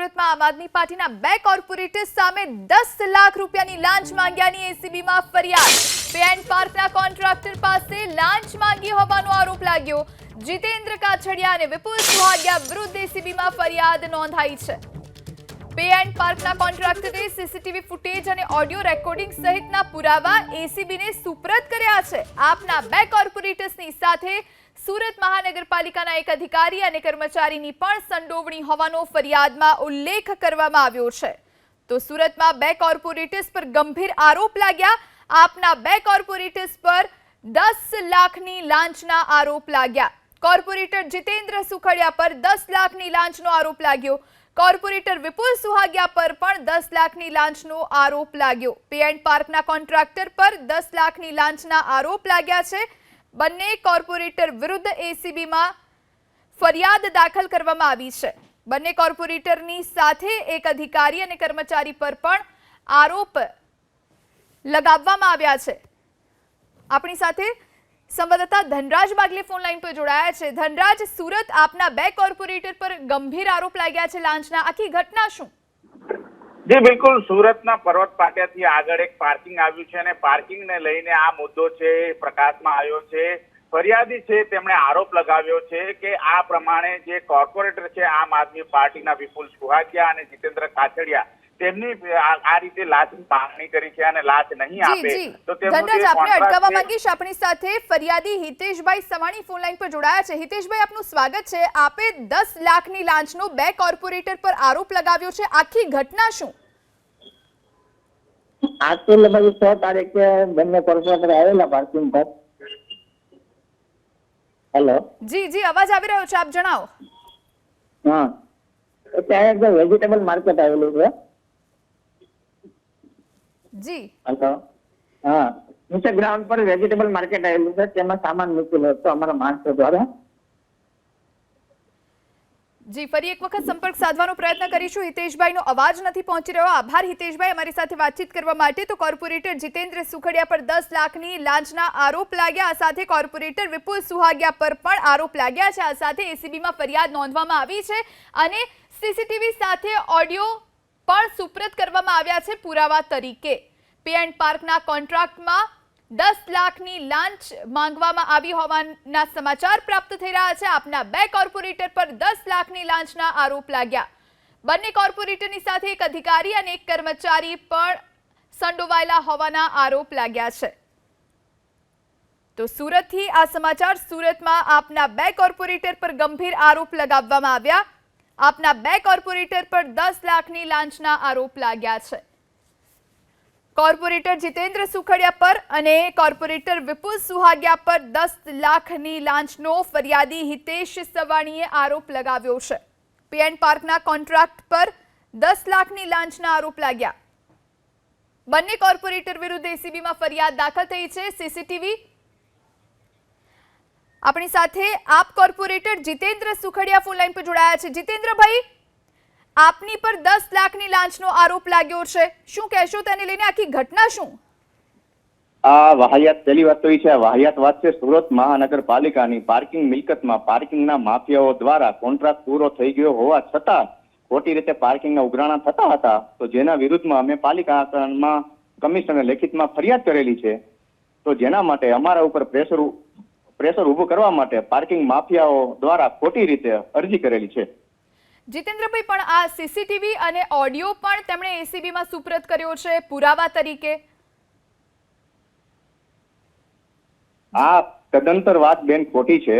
સુરતમાં આમ આદમી પાર્ટીના બે કોર્પોરેટર્સ સામે દસ લાખ રૂપિયાની લાંચ માંગ્યાની એસીબીમાં ફરિયાદ. પે એન્ડ પાર્કના કોન્ટ્રાક્ટર પાસે લાંચ માંગી હોવાનો આરોપ લાગ્યો. જીતેન્દ્ર કાછડિયા અને વિપુલ સુહાગિયા વિરુદ્ધ એસીબીમાં ફરિયાદ નોંધાઈ છે. પે એન્ડ પાર્કના કોન્ટ્રાક્ટરે સીસીટીવી ફૂટેજ અને ઓડિયો રેકોર્ડિંગ સહિતના પુરાવા એસીબીને સુપ્રત કર્યા છે. આપના બે કોર્પોરેટર્સની સાથે સુરત મહાનગરપાલિકાના એક અધિકારી અને કર્મચારીની પણ સંડોવણી હોવાનો ફરિયાદમાં ઉલ્લેખ કરવામાં આવ્યો છે. તો સુરતમાં બે કોર્પોરેટર્સ પર ગંભીર આરોપ લાગ્યા. આપના બે કોર્પોરેટર્સ પર દસ લાખની લાંચના આરોપ લાગ્યા. કોર્પોરેટર જીતેન્દ્ર સુખડિયા પર દસ લાખની લાંચનો આરોપ લાગ્યો. કોર્પોરેટર વિપુલ સુહાગિયા પર પણ દસ લાખની લાંચનો આરોપ લાગ્યો. પે એન્ડ પાર્કના કોન્ટ્રાક્ટર પર દસ લાખની લાંચના આરોપ લાગ્યા છે. બંને કોર્પોરેટર વિરુદ્ધ એસીબીમાં ફરિયાદ દાખલ કરવામાં આવી છે. બંને કોર્પોરેટરની સાથે એક અધિકારી અને કર્મચારી પર પણ આરોપ લગાવવામાં આવ્યા છે. આપણી સાથે સંવાદદાતા ધનરાજ બાગલે ફોન લાઈન પર જોડાયા છે. ધનરાજ, સુરત આપના બે કોર્પોરેટર પર ગંભીર આરોપ લાગ્યા છે લાંચના. આખી ઘટના શું? જી બિલકુલ. સુરતના પર્વત પાટિયાથી આગળ એક પાર્કિંગ આવ્યું છે અને પાર્કિંગને લઈને આ મુદ્દો છે પ્રકાશમાં આવ્યો છે. ફરિયાદી છે તેમણે આરોપ લગાવ્યો છે કે આ પ્રમાણે જે કોર્પોરેટર છે આમ આદમી પાર્ટીના વિપુલ સુહાગિયા અને જીતેન્દ્ર કાછડિયા તેમની આ રીતે લાંચની માંગણી કરી છે અને લાંચ નહીં આપે તો ધનરાજ જે આપને અટકાવવા માંગીશ આપણી સાથે. ફરિયાદી હિતેશભાઈ સવાણી ફોન લાઈન પર જોડાયા છે. હિતેશભાઈ આપનું સ્વાગત છે. આપે દસ લાખની લાંચનો બે કોર્પોરેટર પર આરોપ લગાવ્યો છે. આખી ઘટના શું? આજથી લગભગ છ તારીખે બંને કોર્પોરેટર આવેલા પાર્કિંગ પર. હેલો જી જી અવાજ આવી રહ્યો છે આપ જણાવો. હા. ત્યાં એક વેજીટેબલ માર્કેટ આવેલું છે. જી. હેલો હા. નીચે ગ્રાઉન્ડ પર વેજીટેબલ માર્કેટ આવેલું છે તેમાં સામાન મૂકેલો હતો અમારા માણસો દ્વારા જી, ફરી એક વખત સંપર્ક સાધવાનો પ્રયત્ન કરીશું. હિતેશભાઈનો અવાજ નથી પહોંચી રહ્યો. આભાર હિતેશભાઈ અમારી સાથે વાતચીત કરવા માટે. તો કોર્પોરેટર જીતેન્દ્ર સુખડિયા પર દસ લાખની લાંચના આરોપ લાગ્યા. આ સાથે કોર્પોરેટર વિપુલ સુહાગિયા પર પણ આરોપ લાગ્યા છે. આ સાથે એસીબીમાં ફરિયાદ નોંધવામાં આવી છે અને સીસીટીવી સાથે ઓડિયો પણ સુપ્રત કરવામાં આવ્યા છે પુરાવા તરીકે. પે એન્ડ પાર્કના કોન્ટ્રાક્ટમાં દસ લાખની લાંચ માંગવામાં આવી હોવાના સમાચાર પ્રાપ્ત થઈ રહ્યા છે. આપના બે કોર્પોરેટર પર દસ લાખની લાંચના આરોપ લાગ્યા. બંને કોર્પોરેટરની સાથે એક અધિકારી અને એક કર્મચારી પણ સંડોવાયેલા હોવાના આરોપ લાગ્યા છે. તો સુરતથી આ સમાચાર સુરતમાં આપના બે કોર્પોરેટર પર ગંભીર આરોપ લગાવવામાં આવ્યા. આપના બે કોર્પોરેટર પર દસ લાખની લાંચના આરોપ લાગ્યા છે. કોર્પોરેટર જીતેન્દ્ર સુખડિયા પર અને કોર્પોરેટર વિપુલ સુહાગિયા પર દસ લાખની લાંચનો ફરિયાદી હિતેશ સવાણીએ આરોપ લગાવ્યો છે. પીએન પાર્કના કોન્ટ્રાક્ટ પર દસ લાખની લાંચના આરોપ લાગ્યા. બંને કોર્પોરેટર વિરુદ્ધ એસીબીમાં ફરિયાદ દાખલ થઈ છે. સીસીટીવી આપણી સાથે AAP corporator Jitendra Sukhadiya phone line પર જોડાયા છે. જીતેન્દ્રભાઈ આપની પર દસ લાખની લાંચનો આરોપ લાગ્યો છે. શું કહેશો તેને લઈને? આખી ઘટના શું? આ વાહિયાત પહેલી વાત તો એ છે વાહિયાત વાત છે સુરત મહાનગરપાલિકાની પાર્કિંગ મિલકતમાં. પાર્કિંગના માફિયાઓ દ્વારા કોન્ટ્રાક્ટ પૂરો થઈ ગયો હોવા છતાં ખોટી રીતે પાર્કિંગના ઉઘરાણા થતા હતા. તો જેના વિરુદ્ધમાં અમે પાલિકામાં કમિશનર લેખિતમાં ફરિયાદ કરેલી છે. તો જેના માટે અમારા ઉપર પ્રેશર પ્રેશર ઊભું કરવા માટે પાર્કિંગ માફિયાઓ દ્વારા ખોટી રીતે અરજી કરેલી છે. જીતેન્દ્રભાઈ પણ આ સીસીટીવી અને ઓડિયો પણ તેમણે એસીબીમાં સુપ્રત કર્યો છે પુરાવા તરીકે? આ તદંતર વાત બેન ખોટી છે.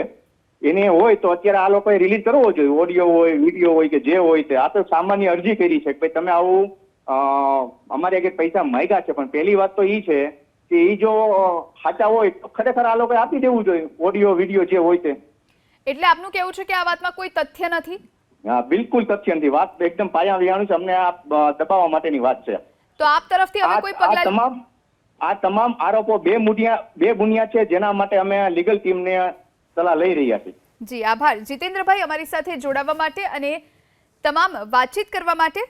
એને હોય તો અત્યારે આ લોકોએ રિલીઝ કરવો જોઈએ. ઓડિયો હોય વીડિયો હોય કે જે હોય તે. આ તો સામાન્ય અરજી કરી છે કે ભાઈ તમે આવું અમારે આગળ પૈસા માંગ્યા છે. પણ પહેલી વાત તો એ છે કે એ જો સાચા હોય તો ખરેખર આ લોકોએ આપી દેવું જોઈએ. ઓડિયો વીડિયો જે હોય તે. એટલે આપનું કેવું છે કે આ વાતમાં કોઈ તથ્ય નથી? હા બિલકુલ તથ્ય વાત એકદમ પાયા વિહાણું છે. અમને આ દબાવવા માટેની વાત છે. તો આપ તરફથી હવે કોઈ પગલા તમામ આ તમામ આરોપો બે મુનિયા બે બુનિયા છે જેના માટે અમે લીગલ ટીમને સલાહ લઈ રહ્યા છીએ. જી આભાર. જીતેન્દ્રભાઈ અમારી સાથે જોડાવા માટે અને તમામ વાતચીત કરવા માટે